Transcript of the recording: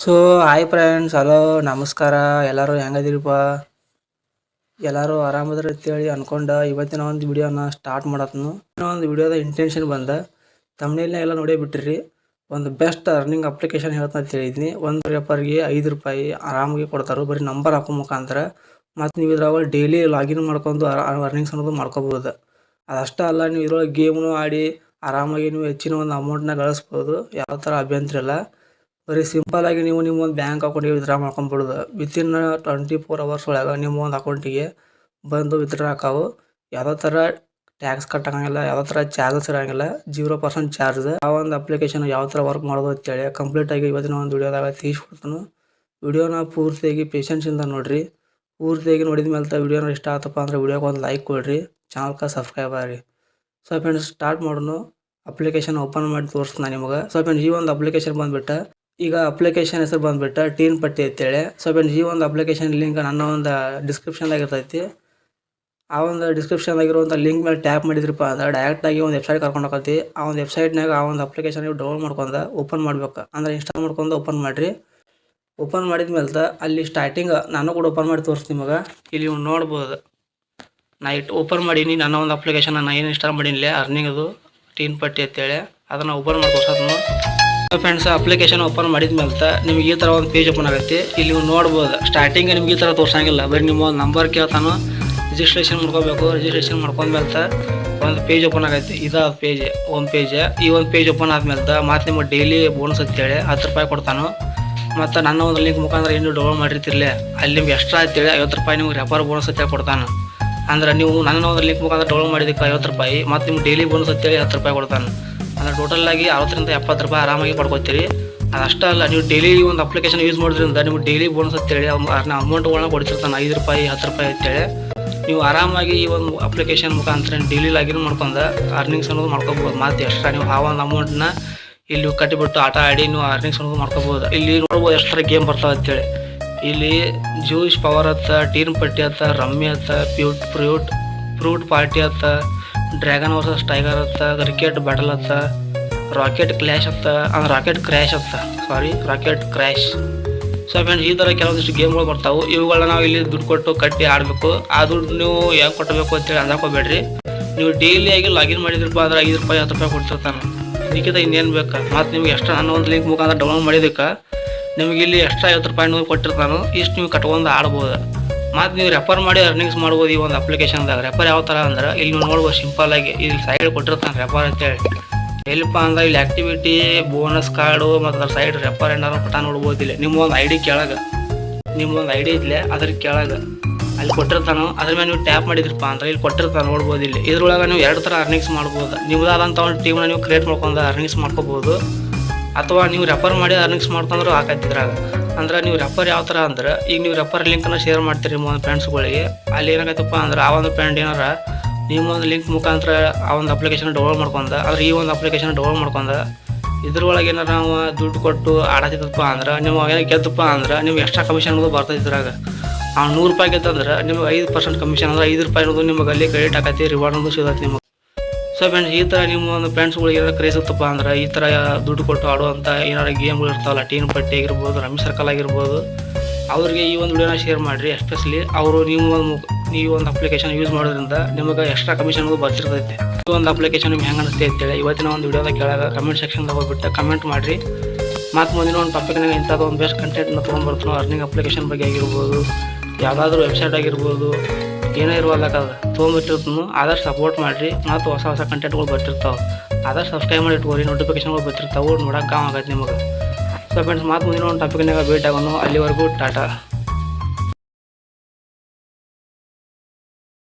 So hi friends hello ನಮಸ್ಕಾರ. ಎಲ್ಲರೂ ಹೆಂಗದಿರಿಪ್ಪ? ಎಲ್ಲರೂ ಆರಾಮದ್ರ ಅಂತೇಳಿ ಅನ್ಕೊಂಡ ಇವತ್ತಿನ ಒಂದು ವಿಡಿಯೋನ ಸ್ಟಾರ್ಟ್ ಮಾಡತ್ನು. ಒಂದು ವಿಡಿಯೋದ ಇಂಟೆನ್ಷನ್ ಬಂದ ತಮ್ಮನೇಲಿನ ಎಲ್ಲ ನೋಡೇ ಬಿಟ್ಟಿರಿ. ಒಂದು ಬೆಸ್ಟ್ ಅರ್ನಿಂಗ್ ಅಪ್ಲಿಕೇಶನ್ ಹೇಳ್ತಾ ಅಂತ ಹೇಳಿದ್ನಿ. ಒಂದು ಪೇಪರ್ಗೆ ಐದು ರೂಪಾಯಿ ಆರಾಮಾಗಿ ಕೊಡ್ತಾರೆ, ಬರೀ ನಂಬರ್ ಹಾಕೋ ಮುಖಾಂತರ, ಮತ್ತು ನೀವು ಇದ್ರಾಗ ಡೈಲಿ ಲಾಗಿನ್ ಮಾಡ್ಕೊಂಡು ಅರ್ನಿಂಗ್ಸ್ ಅನ್ನೋದು ಮಾಡ್ಕೋಬೋದು. ಅದಷ್ಟೇ ಅಲ್ಲ, ನೀವು ಇದ್ರೊಳಗೆ ಗೇಮ್ನು ಆಡಿ ಆರಾಮಾಗಿ ನೀವು ಹೆಚ್ಚಿನ ಒಂದು ಅಮೌಂಟ್ನ ಗಳಿಸ್ಬೋದು. ಯಾವ ಥರ ಅಭ್ಯಂತರ ಇಲ್ಲ. ಬರೀ ಸಿಂಪಲ್ ಆಗಿ ನೀವು ನಿಮ್ಮ ಒಂದು ಬ್ಯಾಂಕ್ ಅಕೌಂಟಿಗೆ ವಿತ್ಡ್ರಾ ಮಾಡ್ಕೊಂಬಿಡೋದು ವಿತಿನ್ ಟ್ವೆಂಟಿ ಫೋರ್ ಅವರ್ಸ್ ಒಳಗೆ ನಿಮ್ಮ ಒಂದು ಅಕೌಂಟಿಗೆ ಬಂದು ವಿತ್ಡ್ರಾ ಆಕಾವು ಯಾವುದೋ ಥರ ಟ್ಯಾಕ್ಸ್ ಕಟ್ಟೋಂಗಿಲ್ಲ, ಯಾವುದೋ ಥರ ಚಾರ್ಜಸ್ ಇರೋಂಗಿಲ್ಲ ಜೀರೋ ಪರ್ಸೆಂಟ್ ಚಾರ್ಜ್ ಆ ಒಂದು ಅಪ್ಲಿಕೇಶನ್ ಯಾವ ಥರ ವರ್ಕ್ ಮಾಡೋದು ಅಂತೇಳಿ ಕಂಪ್ಲೀಟಾಗಿ ಇವತ್ತಿನ ಒಂದು ವಿಡಿಯೋದಾಗ ತೀರಿಸ್ಕೊಡ್ತಾನು ವಿಡಿಯೋನ ಪೂರ್ತಿಯಾಗಿ ಪೇಷನ್ಸಿಂದ ನೋಡಿರಿ. ಪೂರ್ತಿಯಾಗಿ ನೋಡಿದ ಮೇಲೆ ವಿಡಿಯೋನ ಇಷ್ಟ ಆತಪ್ಪ ಅಂದ್ರೆ ವಿಡಿಯೋಗೆ ಒಂದು ಲೈಕ್ ಕೊಡಿರಿ. ಚಾನಲ್ಗೆ ಸಬ್ಸ್ಕ್ರೈಬ್ ಆಗಿರಿ. ಸೊ ಫ್ರೆಂಡ್ಸ್ ಸ್ಟಾರ್ಟ್ ಮಾಡೋಣ ಅಪ್ಲಿಕೇಶನ್ ಓಪನ್ ಮಾಡಿ ತೋರಿಸ್ತಾನೆ ನಿಮಗೆ. ಸೊ ಫ್ರೆಂಡ್ಸ್ ಈ ಒಂದು ಅಪ್ಲಿಕೇಶನ್ ಬಂದುಬಿಟ್ಟು ಈಗ ಅಪ್ಲಿಕೇಶನ್ ಹೆಸರು ಬಂದುಬಿಟ್ಟು ಟೀನ್ ಪಟ್ಟಿ ಅಂತೇಳಿ. ಸೊ ಈ ಒಂದು ಅಪ್ಲಿಕೇಶನ್ ಲಿಂಕ್ ನನ್ನ ಒಂದು ಡಿಸ್ಕ್ರಿಪ್ಷನ್ದಾಗ ಇರ್ತೈತಿ. ಆ ಒಂದು ಡಿಸ್ಕ್ರಿಪ್ಷನ್ದಾಗಿರುವಂಥ ಲಿಂಕ್ ಮೇಲೆ ಟ್ಯಾಪ್ ಮಾಡಿದ್ರಪ್ಪ ಅಂದ್ರೆ ಡೈರೆಕ್ಟಾಗಿ ಒಂದು ವೆಬ್ಸೈಟ್ ಕರ್ಕೊಂಡು ಹೋಗ್ತೀವಿ ಆ ಒಂದು ವೆಬ್ಸೈಟ್ನಾಗ ಆ ಒಂದು ಅಪ್ಲಿಕೇಶನ್ ನೀವು ಡೌನ್ಲೋಡ್ ಮಾಡ್ಕೊಂಡು ಓಪನ್ ಮಾಡ್ಬೇಕು. ಅಂದ್ರೆ ಇನ್ಸ್ಟಾಲ್ ಮಾಡ್ಕೊಂಡು ಓಪನ್ ಮಾಡಿರಿ. ಓಪನ್ ಮಾಡಿದ ಮೇಲೆ ಅಲ್ಲಿ ಸ್ಟಾರ್ಟಿಂಗ್ ನಾನು ಕೂಡ ಓಪನ್ ಮಾಡಿ ತೋರಿಸ್ತೀನಿ ನಿಮಗೆ. ಇಲ್ಲಿ ನೀವು ನೋಡ್ಬೋದು. ನಾ ಓಪನ್ ಮಾಡೀನಿ. ನನ್ನ ಒಂದು ಅಪ್ಲಿಕೇಶನ್ ನಾನು ಏನು ಇನ್ಸ್ಟಾಲ್ ಮಾಡೀನಿ ಅರ್ನಿಂಗ್ ಅದು, ಟೀನ್ ಪಟ್ಟಿ ಅಂತೇಳಿ. ಅದನ್ನು ಓಪನ್ ಮಾಡಿ ತೋರ್ಸೋದು ಫ್ರೆಂಡ್ಸ್ ಅಪ್ಲಿಕೇಶನ್ ಓಪನ್ ಮಾಡಿದ ಮೇಲೆ ನಿಮ್ಗೆ ಈ ಥರ ಒಂದು ಪೇಜ್ ಓಪನ್ ಆಗುತ್ತೆ ಇಲ್ಲಿ ನೀವು ನೋಡ್ಬೋದು. ಸ್ಟಾರ್ಟಿಂಗ್ ನಿಮ್ಗೆ ಈ ಥರ ತೋರ್ಸಂಗಿಲ್ಲ. ಬರೀ ನಿಮ್ಮ ಒಂದು ನಂಬರ್ ಕೇಳ್ತಾನು ರಿಜಿಸ್ಟ್ರೇಷನ್ ಮಾಡ್ಕೋಬೇಕು ರಿಜಿಸ್ಟ್ರೇಷನ್ ಮಾಡ್ಕೊಂಡ್ಮೇಲೆ ಒಂದು ಪೇಜ್ ಓಪನ್ ಆಗೈತಿ. ಇದಾದ ಪೇಜ್ ಒಂದು ಪೇಜ್ ಈ ಒಂದು ಪೇಜ್ ಓಪನ್ ಆದ್ಮೇಲೆ ಮತ್ತೆ ನಿಮಗೆ ಡೈಲಿ ಬೋನಸ್ ಅಂತೇಳಿ ಹತ್ತು ರೂಪಾಯಿ ಕೊಡ್ತಾನು, ಮತ್ತು ನನ್ನ ಒಂದು ಲಿಂಕ್ ಮುಖಾಂತರ ಏನು ಡೌನ್ಲೋಡ್ ಮಾಡಿರ್ತಿರ್ಲಿ. ಅಲ್ಲಿ ನಿಮ್ಗೆ ಎಕ್ಸ್ಟ್ರಾ ಅಂತೇಳಿ ಐವತ್ತು ರೂಪಾಯಿ ನಿಮ್ಗೆ ರೆಫರ್ ಬೋನಸ್ ಅಂತೇಳಿ ಕೊಡ್ತಾನೆ. ಅಂದ್ರೆ ನೀವು ನನ್ನ ಒಂದು ಲಿಂಕ್ ಮುಖಾಂತರ ಡೌನ್ಲೋಡ್ ಮಾಡಿದ್ದಕ್ಕೆ ಐವತ್ತು ರೂಪಾಯಿ, ಮತ್ತು ನಿಮ್ಗೆ ಡೈಲಿ ಬೋನಸ್ ಅಂತೇಳಿ ಹತ್ತು ರೂಪಾಯಿ ಕೊಡ್ತಾನೆ. ಅಂದ್ರೆ ಟೋಟಲ್ ಆಗಿ ಅರವತ್ತರಿಂದ ಎಪ್ಪತ್ತು ರೂಪಾಯಿ ಆರಾಮಾಗಿ ಪಡ್ಕೊತೀರಿ. ಅದಷ್ಟೇ ಅಲ್ಲ, ನೀವು ಡೈಲಿ ಒಂದು ಅಪ್ಲಿಕೇಶನ್ ಯೂಸ್ ಮಾಡೋದ್ರಿಂದ ನಿಮ್ಗೆ ಡೈಲಿ ಬೋನಸ್ ಅಂತೇಳಿ ಅಮೌಂಟ್ಗಳನ್ನ ಕೊಡ್ತಿರ್ತಾನೆ ಐದು ರೂಪಾಯಿ, ಹತ್ತು ರೂಪಾಯಿ ಅಂತೇಳಿ ನೀವು ಆರಾಮಾಗಿ ಈ ಒಂದು ಅಪ್ಲಿಕೇಶನ್ ಮುಖಾಂತರ ಡೈಲಿ ಲಾಗಿನ್ ಮಾಡ್ಕೊಂಡು ಅರ್ನಿಂಗ್ಸ್ ಅನ್ನೋದು ಮಾಡ್ಕೋಬೋದು. ಮತ್ತು ಎಕ್ಸ್ಟ್ರಾ ನೀವು ಆ ಒಂದು ಅಮೌಂಟ್ನ ಇಲ್ಲಿ ಕಟ್ಟಿಬಿಟ್ಟು ಆಟ ಆಡಿ ನೀವು ಅರ್ನಿಂಗ್ಸ್ ಅನ್ನೋದು ಮಾಡ್ಕೋಬೋದು. ಇಲ್ಲಿ ನೋಡ್ಬೋದು ಎಕ್ಸ್ಟ್ರಾ ಗೇಮ್ ಬರ್ತಾವೆ ಅಂತೇಳಿ ಇಲ್ಲಿ ಜ್ಯೂಸ್ ಪವರ್ ಹತ್ತ ಟೀನ್ ಪಟ್ಟಿ ಹತ್ತ ರಮ್ಮಿ ಹತ್ತ ಪ್ಯೂಟ್, ಫ್ರೂಟ್ ಫ್ರೂಟ್ ಪಾರ್ಟಿ ಹತ್ತ ಡ್ರ್ಯಾಗನ್ ವರ್ಸಸ್ ಟೈಗರ್ ಹತ್ತ ಕ್ರಿಕೆಟ್ ಬ್ಯಾಟಲ್ ಹತ್ತ ರಾಕೆಟ್ ಕ್ಲ್ಯಾಶ್ ಅಂದ್ರೆ ರಾಕೆಟ್ ಕ್ರ್ಯಾಶ್ ಆಗ್ತ sorry rocket crash so friends ಈ ಥರ ಕೆಲವೊಂದಿಷ್ಟು ಗೇಮ್ಗಳು ಬರ್ತಾವೆ. ಇವುಗಳನ್ನ ನಾವು ಇಲ್ಲಿ ದುಡ್ಡು ಕೊಟ್ಟು ಕಟ್ಟಿ ಆಡಬೇಕು. ಆ ದುಡ್ಡು ನೀವು ಯಾಕೆ ಕೊಟ್ಟಬೇಕು ಅಂತೇಳಿ ಅಂದಾಕೋಬೇಡ್ರಿ. ನೀವು ಡೈಲಿಯಾಗಿ ಲಾಗಿನ್ ಮಾಡಿದ್ರಪ್ಪ ಅಂದ್ರೆ ಐದು ರೂಪಾಯಿ, ಹತ್ತು ರೂಪಾಯಿ ಕೊಡ್ತಿರ್ತಾನೆ. ಇದಕ್ಕಿಂತ ಇನ್ನೇನು ಬೇಕು? ಮತ್ತು ನಿಮ್ಗೆ ಎಕ್ಸ್ಟ್ರಾ ನಾನು ಒಂದು ಲಿಂಕ್ ಮುಖಾಂತರ ಡೌನ್ಲೋಡ್ ಮಾಡಿದ್ದಕ್ಕೆ ನಿಮಗೆ ಇಲ್ಲಿ ಎಕ್ಸ್ಟ್ರಾ ಐವತ್ತು ರೂಪಾಯಿ ಕೊಟ್ಟಿರ್ತಾನು, ಇಷ್ಟು ನೀವು ಕಟ್ಕೊಂಡು ಆಡ್ಬೋದು. ಮತ್ತು ನೀವು ರೆಫರ್ ಮಾಡಿ ಅರ್ನಿಂಗ್ಸ್ ಮಾಡ್ಬೋದು ಈ ಒಂದು ಅಪ್ಲಿಕೇಶನ್ದಾಗ ರೆಫರ್ ಯಾವ ಥರ ಅಂದ್ರೆ, ಇಲ್ಲಿ ನೋಡ್ಬೋದು ಸಿಂಪಲ್ ಆಗಿ ಇಲ್ಲಿ ಸೈಡ್ ಕೊಟ್ಟಿರ್ತಾನೆ ರೆಫರ್ ಅಂತೇಳಿ. ಎಲ್ಲಿಪ್ಪ ಅಂದ್ರೆ ಇಲ್ಲಿ ಆಕ್ಟಿವಿಟಿ ಬೋನಸ್ ಕಾರ್ಡು ಮತ್ತು ಅದ್ರ ಸೈಡ್ ರೆಫರ್ ಏನಾರು ಪಟ ನೋಡ್ಬೋದಿಲ್ಲ. ನಿಮ್ಮ ಒಂದು ಐ ಡಿ ಕೆಳಗೆ. ನಿಮ್ಮ ಒಂದು ಐ ಡಿ ಇದ್ಲೆ ಅದ್ರ ಕೆಳಗೆ. ಅಲ್ಲಿ ಕೊಟ್ಟಿರ್ತಾನೋ, ಅದ್ರ ಮೇಲೆ ನೀವು ಟ್ಯಾಪ್ ಮಾಡಿದ್ರಪ್ಪ ಅಂದ್ರೆ ಇಲ್ಲಿ ಕೊಟ್ಟಿರ್ತಾನೆ ನೋಡ್ಬೋದು ಇಲ್ಲಿ ಇದ್ರೊಳಗೆ ನೀವು ಎರಡು ಥರ ಅರ್ನಿಂಗ್ಸ್ ಮಾಡ್ಬೋದು. ನಿಮ್ದಾದಂಥ ಒಂದು ಟೀಮ್ನ ನೀವು ಕ್ರಿಯೇಟ್ ಮಾಡ್ಕೊಂಡು ಅರ್ನಿಂಗ್ಸ್ ಮಾಡ್ಕೋಬೋದು. ಅಥವಾ ನೀವು ರೆಫರ್ ಮಾಡಿ ಅರ್ನಿಂಗ್ಸ್ ಮಾಡ್ಕೊಂಡ್ರು ಹಾಕತ್ತಿದ್ರಾಗ ಅಂದ್ರೆ ನೀವು ರೆಫರ್ ಯಾವ ಥರ ಅಂದ್ರೆ, ಈಗ ನೀವು ರೆಫರ್ ಲಿಂಕನ್ನು ಶೇರ್ ಮಾಡ್ತೀರಿ ನಿಮ್ಮ ಒಂದು ಫ್ರೆಂಡ್ಸ್ಗಳಿಗೆ ಅಲ್ಲಿ ಏನಾಗತ್ತಪ್ಪ ಅಂದ್ರೆ ಆ ಒಂದು ಫ್ರೆಂಡ್ ಏನಾರ ನಿಮ್ಮ ಒಂದು ಲಿಂಕ್ ಮುಖಾಂತರ ಆ ಒಂದು ಅಪ್ಲಿಕೇಶನ್ ಡೌನ್ಲೋಡ್ ಮಾಡ್ಕೊಂಡ ಆದ್ರೆ ಈ ಒಂದು ಅಪ್ಲಿಕೇಶನ್ ಡೌನ್ಲೋಡ್ ಮಾಡ್ಕೊಂಡ ಇದ್ರೊಳಗೆ ಏನಾರ ನಾವು ದುಡ್ಡು ಕೊಟ್ಟು ಆಡತಿದ್ದಪ್ಪ ಅಂದ್ರೆ, ನೀವು ಏನೋ ಗೆದ್ದಪ್ಪ ಅಂದ್ರೆ, ನಿಮ್ಗೆ ಎಕ್ಸ್ಟ್ರಾ ಕಮಿಷನ್ ಅನ್ನೋದು ಬರ್ತದೆ ಇದ್ರಾಗ. ಆ ನೂರು ರೂಪಾಯಿ ಗೆದ್ದಂದ್ರೆ ನಿಮ್ಗೆ ಐದು ಪರ್ಸೆಂಟ್ ಕಮಿಷನ್ ಅಂದ್ರೆ ಐದು ರೂಪಾಯಿ ಅನ್ನೋದು ನಿಮಗೆ ಅಲ್ಲಿ ಕ್ರೆಡಿಟ್ ಆಗತ್ತೆ ರಿವಾರ್ಡ್ ಅನ್ನೋದು ಸಿಗತ್ತೆ ನಿಮಗೆ. ಸೊ ಫ್ರೆಂಡ್ಸ್ ಈ ಥರ ನಿಮ್ಮ ಒಂದು ಫ್ರೆಂಡ್ಸ್ಗಳಿಗೆ ಏನಾರು ಕ್ರೇಜ್ ಇತ್ತಪ್ಪ ಅಂದ್ರೆ, ಈ ಥರ ದುಡ್ಡು ಕೊಟ್ಟು ಆಡುವಂಥ ಏನಾರು ಗೇಮ್ಗಳು ಇರ್ತಾವಲ್ಲ ಟೀನ್ ಪಟ್ಟಿ ಆಗಿರ್ಬೋದು ರಮಿ ಸರ್ಕಲ್ ಆಗಿರ್ಬೋದು ಅವ್ರಿಗೆ ಈ ಒಂದು ವಿಡಿಯೋನ ಶೇರ್ ಮಾಡಿರಿ. ಎಸ್ಪೆಷಲಿ ಅವರು ನೀವು ಒಂದು ಈ ಒಂದು ಅಪ್ಲಿಕೇಶನ್ ಯೂಸ್ ಮಾಡೋದ್ರಿಂದ ನಿಮಗೆ ಎಕ್ಸ್ಟ್ರಾ ಕಮಿಷನ್ ಬರ್ತಿರ್ತೈತೆ. ಈ ಒಂದು ಅಪ್ಲಿಕೇಶನ್ ನಿಮ್ಗೆ ಹೆಂಗೆ ಅನಿಸ್ತೈತೆ ಅಂತೇಳಿ ಇವತ್ತಿನ ಒಂದು ವಿಡಿಯೋದ ಕೆಳಗೆ ಕಮೆಂಟ್ ಸೆಕ್ಷನ್ದಾಗ ಹೋಗ್ಬಿಟ್ಟು ಕಮೆಂಟ್ ಮಾಡಿರಿ. ಮತ್ತು ಮುಂದಿನ ಒಂದು ಟಾಪಿಕ್ನಾಗ ಇಂಥದ್ದು ಒಂದು ಬೆಸ್ಟ್ ಕಂಟೆಂಟ್ನ ತೊಗೊಂಡ್ಬರ್ತಾನೋ ಅರ್ನಿಂಗ್ ಅಪ್ಲಿಕೇಶನ್ ಬಗ್ಗೆ ಆಗಿರ್ಬೋದು, ಯಾವುದಾದ್ರೂ ವೆಬ್ಸೈಟ್ ಆಗಿರ್ಬೋದು, ಏನೇ ಇರುವಲ್ಲಕ್ಕ ಅದು ತೊಗೊಂಬಿಟ್ಟಿರ್ತಾನು ಆದಷ್ಟು ಸಪೋರ್ಟ್ ಮಾಡಿರಿ. ಮತ್ತು ಹೊಸ ಹೊಸ ಕಂಟೆಂಟ್ಗಳು ಬರ್ತಿರ್ತಾವೆ. ಆದಷ್ಟು ಸಬ್ಸ್ಕ್ರೈಬ್ ಮಾಡಿ ಇಟ್ಕೋರಿ ನೋಟಿಫಿಕೇಶನ್ಗಳು ಬರ್ತಿರ್ತಾವೆ. ನೋಡೋಕೆ ಆಗತ್ತೆ ನಿಮಗೆ. ಸೊ ಫ್ರೆಂಡ್ಸ್ ಮಾತು ಮುಂದಿನ ಒಂದು ಟಾಪಿಕ್ನಾಗ ಭೇಟಿ ಆಗೋಣ ಅಲ್ಲಿವರೆಗೂ ಟಾಟಾ.